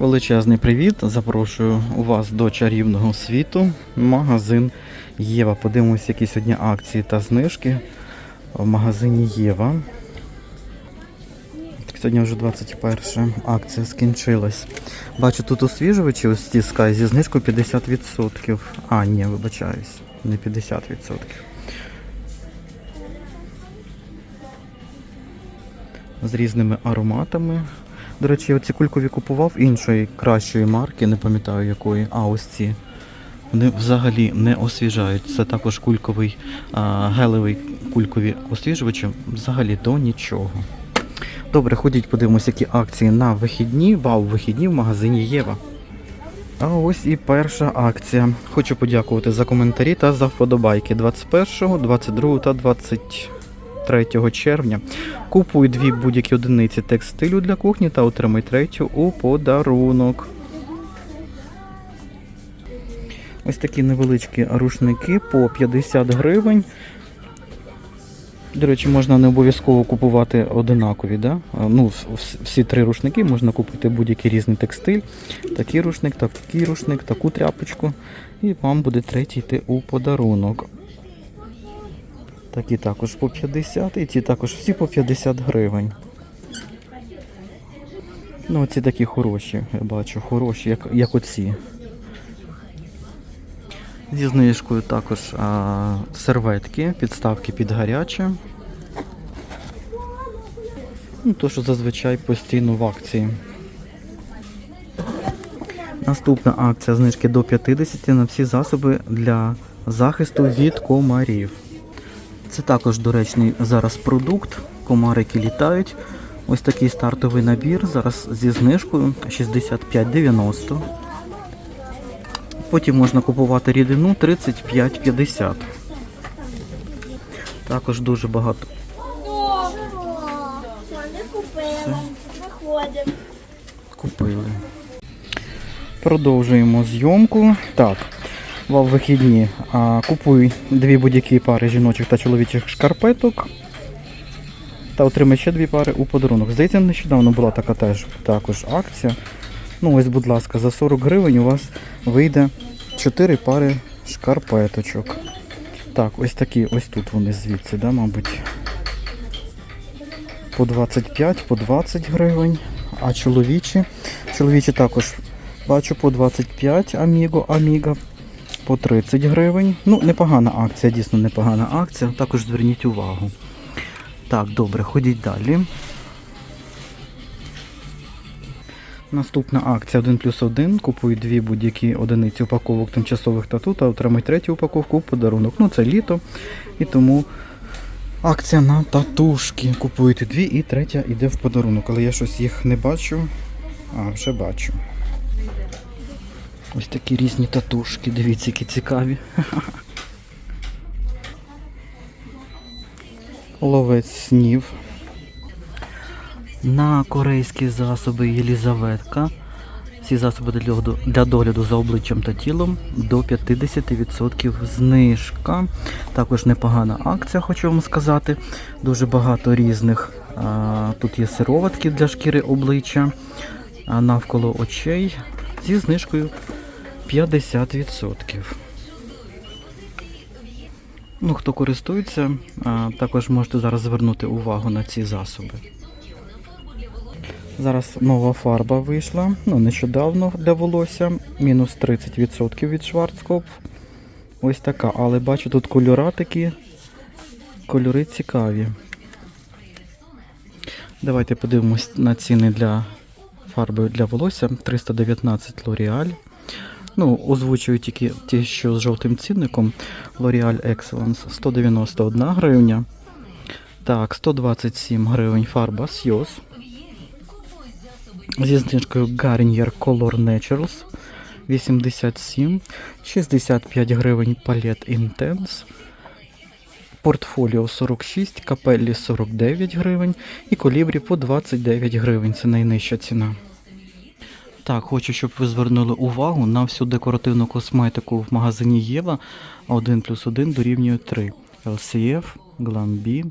Величезний привіт! Запрошую у вас до чарівного світу. Магазин Єва. Подивимось, які сьогодні акції та знижки в магазині Єва. Так, Сьогодні вже 21 акція скінчилась. Бачу тут освіжувачі ось ці Sky зі знижкою 50%. А, ні, вибачаюсь, не 50%. З різними ароматами. До речі, оці кулькові купував іншої кращої марки, не пам'ятаю якої. А ось ці. Вони взагалі не освіжають. Це також кульковий, а, гелевий кулькові освіжувачі. Взагалі до нічого. Добре, ходіть, подивимося, які акції на вихідні. Вау, вихідні в магазині Єва. А ось і перша акція. Хочу подякувати за коментарі та за вподобайки 21, 22 та 23 червня. Купуй дві будь-які одиниці текстилю для кухні та отримай третю у подарунок. Ось такі невеличкі рушники по 50 гривень. До речі, можна не обов'язково купувати одинакові. Да? Ну, вс- вс- всі три рушники можна купити будь-який різний текстиль. Такий рушник, такий рушник, таку тряпочку. І вам буде третій йти у подарунок. Такі також по 50 і ті також всі по 50 гривень. Ну, оці такі хороші, я бачу, хороші, як, як оці. Зі знижкою також а, серветки, підставки під гаряче. Ну, то, що зазвичай постійно в акції. Наступна акція знижки до 50 на всі засоби для захисту від комарів. Це також доречний зараз продукт. Комарики літають. Ось такий стартовий набір. Зараз зі знижкою 65,90. Потім можна купувати рідину 35,50. Також дуже багато. Виходимо. Купили. Продовжуємо зйомку. Так, в вихідні а, купуй дві будь-які пари жіночих та чоловічих шкарпеток. Та отримай ще дві пари у подарунок. Здається, нещодавно була така теж також акція. Ну ось, будь ласка, за 40 гривень у вас вийде 4 пари шкарпеточок. Так, ось такі, ось тут вони звідси, да, мабуть. По 25, по 20 гривень. А чоловічі. Чоловічі також бачу по 25 Аміго, Аміга, по 30 гривень. Ну, непогана акція, дійсно непогана акція. Також зверніть увагу. Так, добре, ходіть далі. Наступна акція 1 плюс 1. Купуй дві будь-які одиниці упаковок тимчасових тату та отримай третю упаковку у подарунок. Ну, це літо. І тому акція на татушки. Купуєте дві і третя йде в подарунок. Але я щось їх не бачу. А, вже бачу. Ось такі різні татушки. Дивіться, які цікаві. Ловець снів. На корейські засоби Єлізаветка. Всі засоби для догляду, для догляду за обличчям та тілом до 50% знижка. Також непогана акція, хочу вам сказати. Дуже багато різних. Тут є сироватки для шкіри обличчя, навколо очей зі знижкою 50%. Ну, хто користується, також можете зараз звернути увагу на ці засоби. Зараз нова фарба вийшла, ну нещодавно для волосся, мінус 30% від Schwarzkopf. Ось така, але бачу тут кольора такі, кольори цікаві. Давайте подивимось на ціни для фарби для волосся. 319 L'Oreal. Ну, озвучую тільки ті, що з жовтим цінником. L'Oreal Excellence 191 гривня. Так, 127 гривень фарба Сйоз. Зі знижкою Garnier Color Naturals 87, 65 гривень Palette Intense, Портфоліо 46, Капеллі 49 гривень і Колібрі по 29 гривень. Це найнижча ціна. Так, хочу, щоб ви звернули увагу на всю декоративну косметику в магазині Єва 1 плюс 1 дорівнює 3. LCF, Glam B,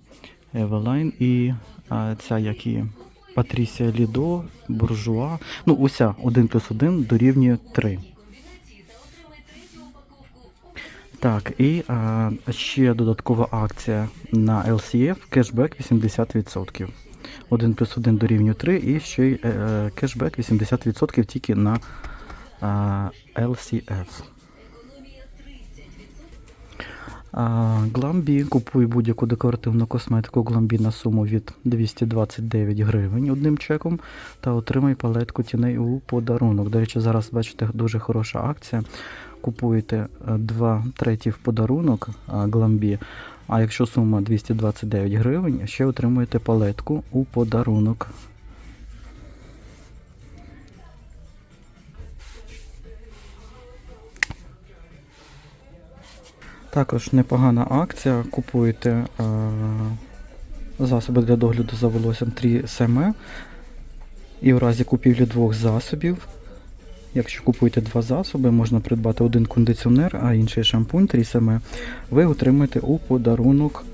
Eveline і а, ця як і Патрісія Лідо, Буржуа. Ну, уся 1 плюс 1 дорівнює 3. Так, і а, ще додаткова акція на LCF кешбек 80%. 1 плюс 1 дорівнює 3 і ще й е, е, кешбек 80% тільки на LCF. А, Гламбі купує будь-яку декоративну косметику Гламбі на суму від 229 гривень одним чеком та отримай палетку тіней у подарунок. До речі, зараз бачите дуже хороша акція. Купуєте 2 треті в подарунок Гламбі, а якщо сума 229 гривень, ще отримуєте палетку у подарунок. Також непогана акція. Купуєте е, засоби для догляду за волоссям 3 СМ. І в разі купівлі двох засобів, якщо купуєте два засоби, можна придбати один кондиціонер, а інший шампунь 3 СМ. Ви отримаєте у подарунок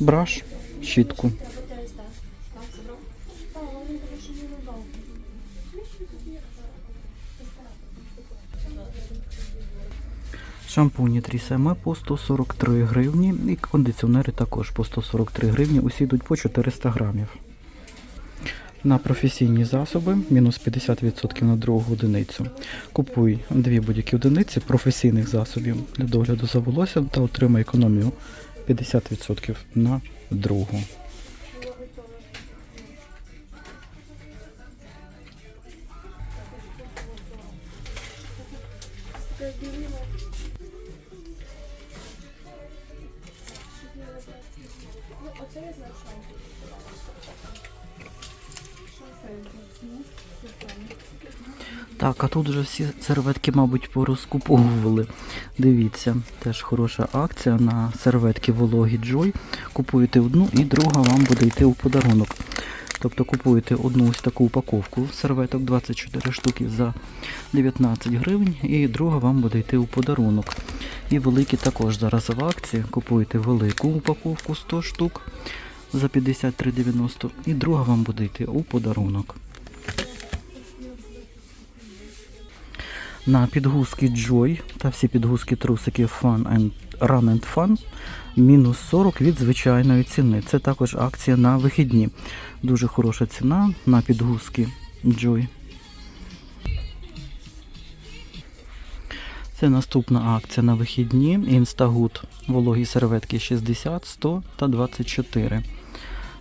браш, щітку. Шампуні 3 СМ по 143 гривні і кондиціонери також по 143 гривні. Усі йдуть по 400 грамів. На професійні засоби мінус 50% на другу одиницю. Купуй дві будь-які одиниці професійних засобів для догляду за волоссям та отримай економію 50% на другу. Тут вже всі серветки, мабуть, порозкуповували. Дивіться, теж хороша акція на серветки вологі Joy. Купуєте одну і друга вам буде йти у подарунок. Тобто купуєте одну ось таку упаковку серветок 24 штуки за 19 гривень, і друга вам буде йти у подарунок. І великі також зараз в акції. Купуєте велику упаковку 100 штук за 53,90 і друга вам буде йти у подарунок. На підгузки Joy та всі підгузки трусики Fun and Run and Fun мінус 40 від звичайної ціни. Це також акція на вихідні. Дуже хороша ціна на підгузки Joy. Це наступна акція на вихідні. Instagood вологі серветки 60, 100 та 24.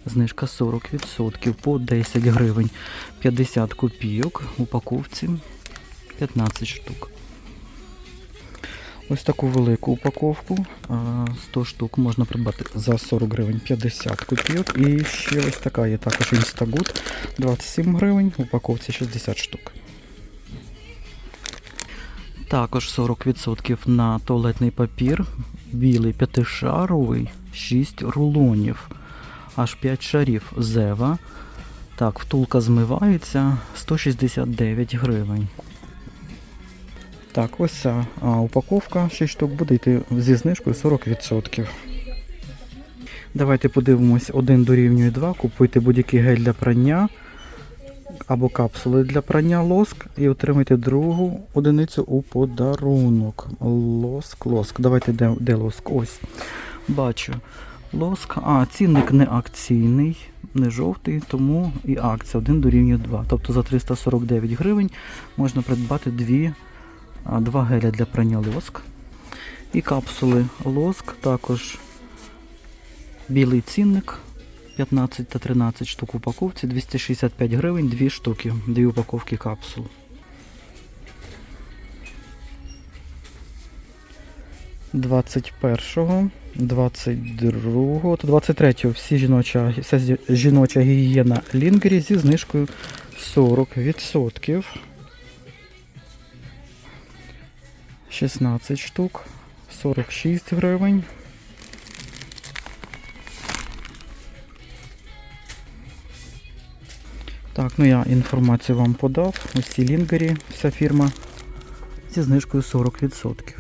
Знижка 40% по 10 гривень. 50 копійок упаковці 15 штук. Ось таку велику упаковку. 100 штук можна придбати за 40 гривень 50 копійок. І ще ось така є також Instagood 27 гривень, в упаковці 60 штук. Також 40% на туалетний папір. Білий п'ятишаровий, 6 рулонів. Аж 5 шарів Зева. Так, втулка змивається 169 гривень. Так, ось ця упаковка 6 штук буде йти зі знижкою 40%. Давайте подивимось, 1 дорівнює 2. Купуйте будь-який гель для прання або капсули для прання лоск і отримайте другу одиницю у подарунок. Лоск, лоск. Давайте де, де лоск? Ось. Бачу. Лоск. А, цінник не акційний, не жовтий, тому і акція 1 дорівнює 2. Тобто за 349 гривень можна придбати дві два геля для прання лоск. І капсули лоск, також білий цінник 15 та 13 штук упаковці, 265 гривень, дві штуки, дві упаковки капсул. Двадцять першого, двадцять другого та двадцять третього всі жіноча, вся жіноча гігієна Лінгері зі знижкою 40%. 16 штук, 46 гривень. Так, ну я інформацію вам подав. Ось ці лінгері, вся фірма зі знижкою 40%.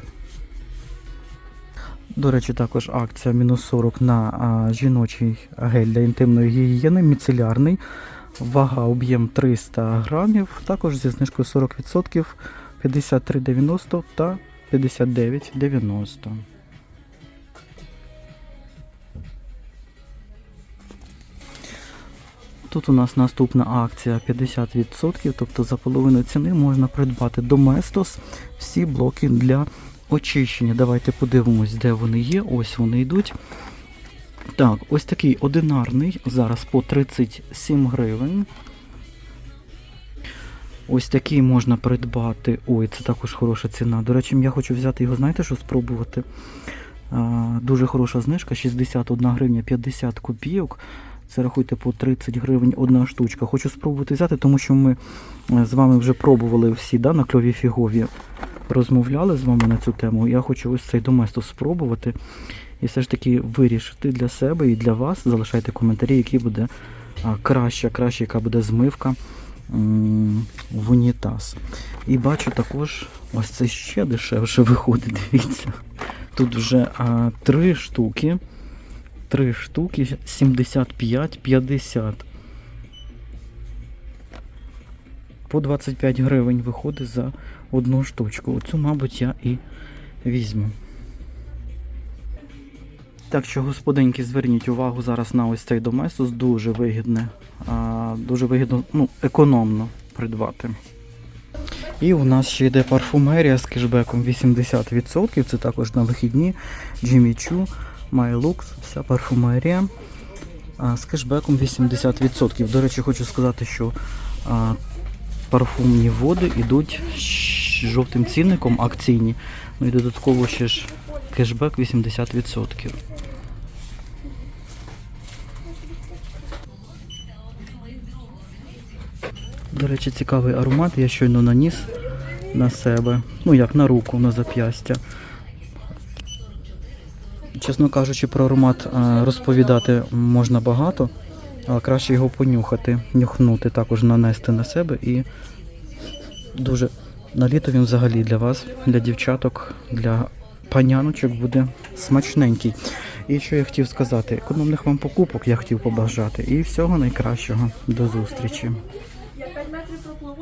До речі, також акція мінус 40 на а, жіночий гель для інтимної гігієни, міцелярний. Вага, об'єм 300 грамів, також зі знижкою 40%, 53,90 та 59,90. Тут у нас наступна акція 50%, тобто за половину ціни можна придбати Domestos всі блоки для очищення. Давайте подивимось, де вони є. Ось вони йдуть. Так, ось такий одинарний, зараз по 37 гривень. Ось такий можна придбати. Ой, це також хороша ціна. До речі, я хочу взяти його, знаєте, що спробувати? А, дуже хороша знижка, 61 гривня 50 копійок. Це рахуйте по 30 гривень одна штучка. Хочу спробувати взяти, тому що ми е, з вами вже пробували всі да, на кльові фігові. Розмовляли з вами на цю тему. Я хочу ось цей доместос спробувати і все ж таки вирішити для себе і для вас. Залишайте коментарі, який буде а, краща, краща, яка буде змивка в унітаз. І бачу також, ось це ще дешевше виходить. Дивіться. Тут вже а, три штуки. Три штуки 75-50. По 25 гривень виходить за одну штучку. Оцю, мабуть, я і візьму. Так що, господинки, зверніть увагу зараз на ось цей доместос. Дуже вигідне, а, дуже вигідно, ну, економно придбати. І у нас ще йде парфумерія з кешбеком 80%. Це також на вихідні. Jimmy Choo, MyLux, вся парфумерія з кешбеком 80%. До речі, хочу сказати, що а, парфумні води йдуть з жовтим цінником акційні. Ну і додатково ще ж кешбек 80%. До речі, цікавий аромат, я щойно наніс на себе. Ну як на руку, на зап'ястя. Чесно кажучи, про аромат е, розповідати можна багато, але краще його понюхати, нюхнути, також нанести на себе і дуже на літо він взагалі для вас, для дівчаток, для паняночок буде смачненький. І що я хотів сказати, економних вам покупок я хотів побажати. І всього найкращого. До зустрічі метрів пропливу.